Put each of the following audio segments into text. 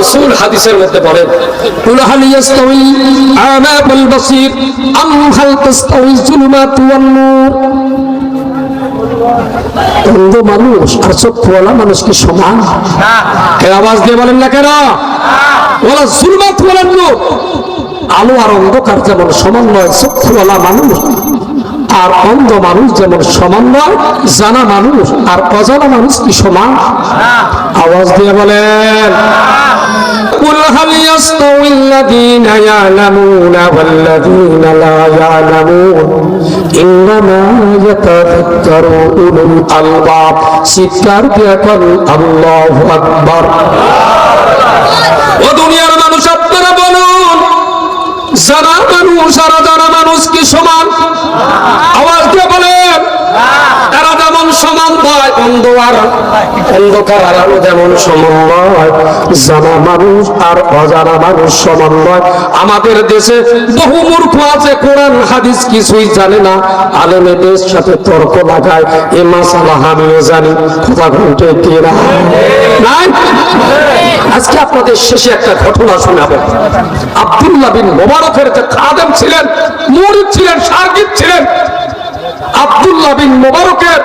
রসুল হাদিসের মধ্যে বলেন, কুল হাল ইয়াস্তাউল আমা ওয়াল বাসীর, আম হাল তাস্তাউল ওয়ান নূর? অন্ধ মানুষ আর চক্ষুওয়ালা মানুষ কি সমান? আওয়াজ দিয়ে বলেন না কেন ওলা জুলমাত ওয়ালান নূর। আলো আর অন্ধকার যেমন সমান নয়, চক্ষুওয়ালা মানুষ আর অন্ধ মানুষ যেমন সমান নয় জানা মানুষ আর অজানা মানুষ কি সমান আওয়াজ দিয়ে বলেন قل هل يستوي الذين يعلمون والذين لا يعلمون إنما يتذكر أولو الألباب চিৎকার দিয়ে কর আল্লাহু আকবার ও দুনিয়ার মানুষ আপনারা বলুন যারা মানুষ আর যারা মানুষ অন্ধকার আর আলো যেমন সমান নয় জানা মানুষ আর অজানা মানুষ সমান নয় আমাদের দেশে বহু মূর্খ আছে, কোরআন, হাদিস কিছুই জানে না। আলেমেদের সাথে তর্ক লাগায়, এ মাসালা আমিও জানি। কথা ঘন্টে নাই? আজকে আপনাদের শেষে একটা ঘটনা শোনাবো। আব্দুল্লাহ বিন মোবারকের যে খাদেম ছিলেন, মুরিদ ছিলেন, সার্গিদ ছিলেন। আব্দুল্লাহ বিন মোবারকের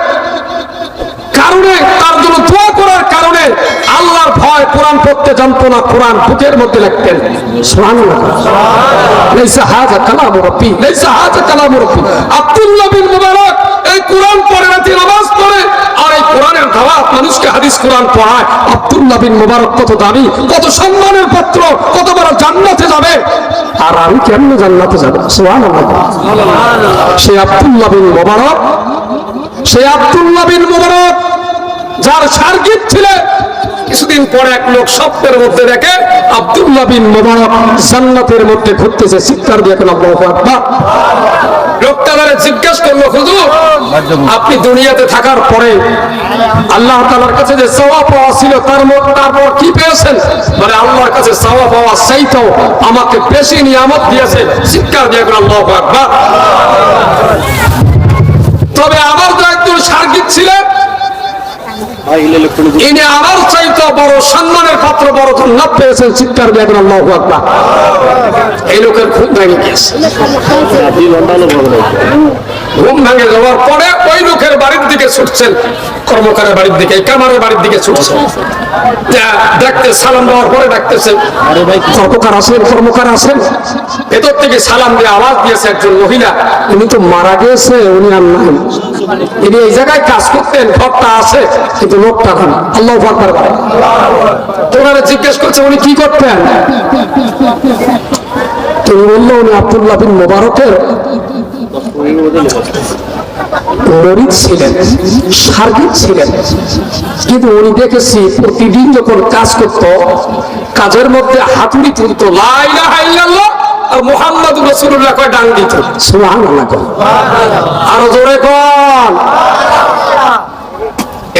কারণে তার জন্য দোয়া করার কারণে আল্লাহর ভয় কোরআন পড়তে জানতো না কোরআন বুকের মধ্যে লিখতেন। আব্দুল্লাহ বিন মোবারক এই কোরআন পড়ে রাতে নামাজ পড়ে আর এই কোরআনের দাওয়াত মানুষকে হাদিস কোরআন পড়ায়। আব্দুল্লাহ বিন মোবারক কত দামি কত সম্মানের পাত্র কত বড় জান্নাতে যাবে। আর আমি কেমনে জান্নাতে যাব? সুবহানাল্লাহ। সেই আব্দুল্লাহ বিন মোবারক সেই আব্দুল্লাহ বিন মুবারক যার সার্গিত ছিলেন কিছুদিন পরে এক লোক স্বপ্নের মধ্যে দেখে আব্দুল্লাহ বিন মুবারক জান্নাতের মধ্যে ঘুরতেছে। চিৎকার দিয়ে এখন আল্লাহু যে পাওয়া ছিল, তার তারপর কি পেয়েছেন? মানে কাছে পাওয়া আমাকে দিয়েছে। তবে আমার তো একজন সার্গিক ছিলেন। ইনি আমার চাইতে বড় সম্মানের পাত্র বড় পেয়েছেন চিৎকার দিয়ে আল্লাহু আকবার। এই লোকের খুব ভেঙে গিয়েছে। ঘুম ভেঙে যাওয়ার পরে ওই লোকের বাড়ির দিকে ছুটছেন কর্মকারের বাড়ির দিকে কামারের বাড়ির দিকে ছুটছেন। ডাকতে সালাম দেওয়ার পরে ডাকতেছেন কর্মকার আছেন কর্মকার আছেন? ভেতর থেকে সালাম দিয়ে আওয়াজ দিয়েছে একজন মহিলা উনি তো মারা গেছে উনি আর নাই। ইনি এই জায়গায় কাজ করতেন, ঘরটা আছে, কিন্তু লোকটা নেই আল্লাহ আকবার বলে। তোনারা জিজ্ঞেস করছে, উনি কি করতেন? তিনি বলল, উনি আব্দুল্লাহ বিন মোবারকের ছিলেন ছিলেন। কিন্তু উনি দেখেছি, প্রতিদিন যখন কাজ করত, কাজের মধ্যে হাতুড়ি তুলত মোহাম্মদ রসুল্লাহ কয় ডাং দিত। কয়। আরও জোরে কন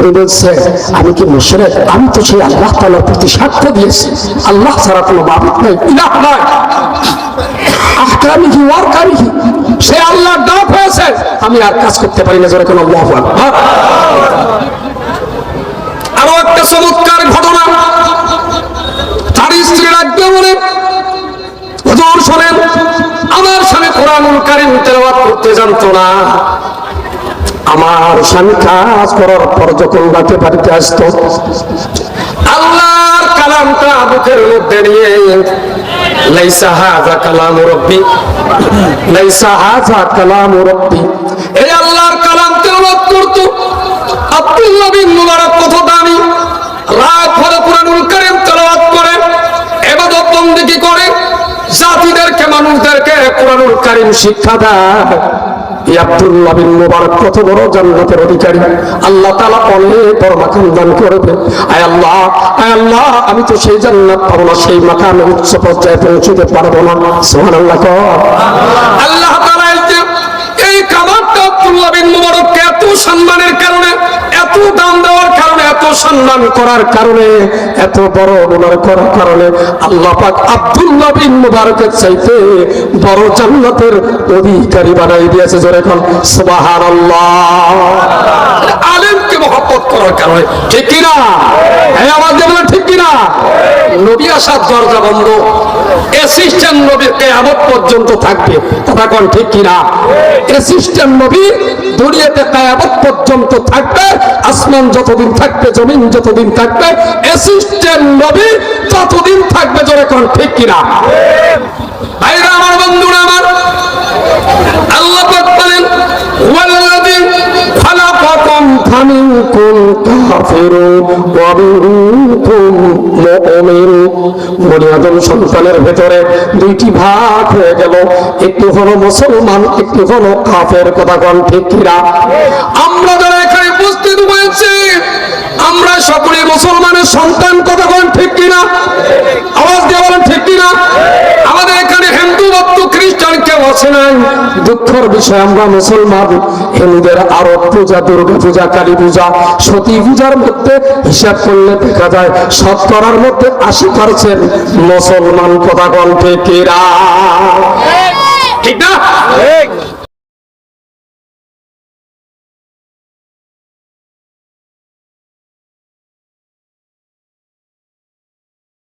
উনি বলছে, আমি কি মুশরিক? আমি তো সেই আল্লাহ তাআলার প্রতি সাক্ষ্য দিয়েছি। আল্লাহ ছাড়া কোনো মাবুদ নাই, ইলাহ নাই সে আল্লাহ হয়েছে। আমি আর কাজ করতে পারি না, জোরে কোনো আরও একটা চমৎকার ঘটনা। তার স্ত্রী রাখবে বলে হুজুর শোনেন, আমার স্বামী কোরআনুল কারীম তেলাওয়াত করতে জানতো না। আমার স্বামী কাজ করার পর যখন রাতে বাড়িতে আসতো, আল্লাহর কালামটা বুকের মধ্যে নিয়ে আল্লাহর কালাম করে করে। জাতিদেরকে, মানুষদেরকে কোরআনুল কারীম শিক্ষা দেয়। এই আব্দুল্লাহ কত বড় জান্নাতের অধিকারী। আল্লাহ তাআলা অনেক বড় মাকাম দান করবে আয় আল্লাহ আয় আল্লাহ, আমি তো সেই জান্নাত পাবো না, সেই মাকামে উচ্চ পর্যায়ে পৌঁছতে পারব না। সুবহানাল্লাহ তাআলা এই যে এই খাবারটা আব্দুল্লাহ বিন মুবারককে এত সম্মানের কারণে এত দাম দেওয়ার কারণে এত সম্মান করার কারণে, এত বড় অনুমান করার কারণে আল্লাহ পাক আব্দুল্লাহ বিন মুবারকের চাইতে বড় জান্নাতের অধিকারী বানাই দিয়েছে জোরে কোন সুবাহান আলেমকে মহব্বত করার কারণে, ঠিক কিনা? হ্যাঁ আমার যেগুলো ঠিক কিনা? আসার দরজা বন্ধ। অ্যাসিস্ট্যান্ট নবীর কেয়ামত পর্যন্ত থাকবে। কথা কোন ঠিক কিনা? অ্যাসিস্ট্যান্ট নবী দুনিয়াতে কেয়ামত পর্যন্ত থাকবে, আসমান যতদিন থাকবে, জমিন যতদিন থাকবে অ্যাসিস্ট্যান্ট নবী ততদিন থাকবে, জোরে কোন ঠিক কিনা? ভাইরা আমার বন্ধুরা আমার, আল্লাহ বলেন সন্তানের ভেতরে দুইটি ভাগ হয়ে গেল। একটি হলো মুসলমান, একটি হলো কাফের। কথা কোন ঠিক কিনা? আমরা যারা এখানে উপস্থিত হয়েছি, আমরা সকলে মুসলমানের সন্তান। কথা কোন ঠিক কিনা? আওয়াজ দিয়ে বলেন ঠিক কিনা? আমাদের আছে নাই? দুঃখের বিষয় আমরা মুসলমান। হিন্দুদের আরও পূজা দুর্গা পূজা কালী পূজা সতী পূজার মধ্যে হিসাব করলে দেখা যায় শতকরার মধ্যে আশি পারছেন মুসলমান কথা গল্পে কেরা ঠিক না?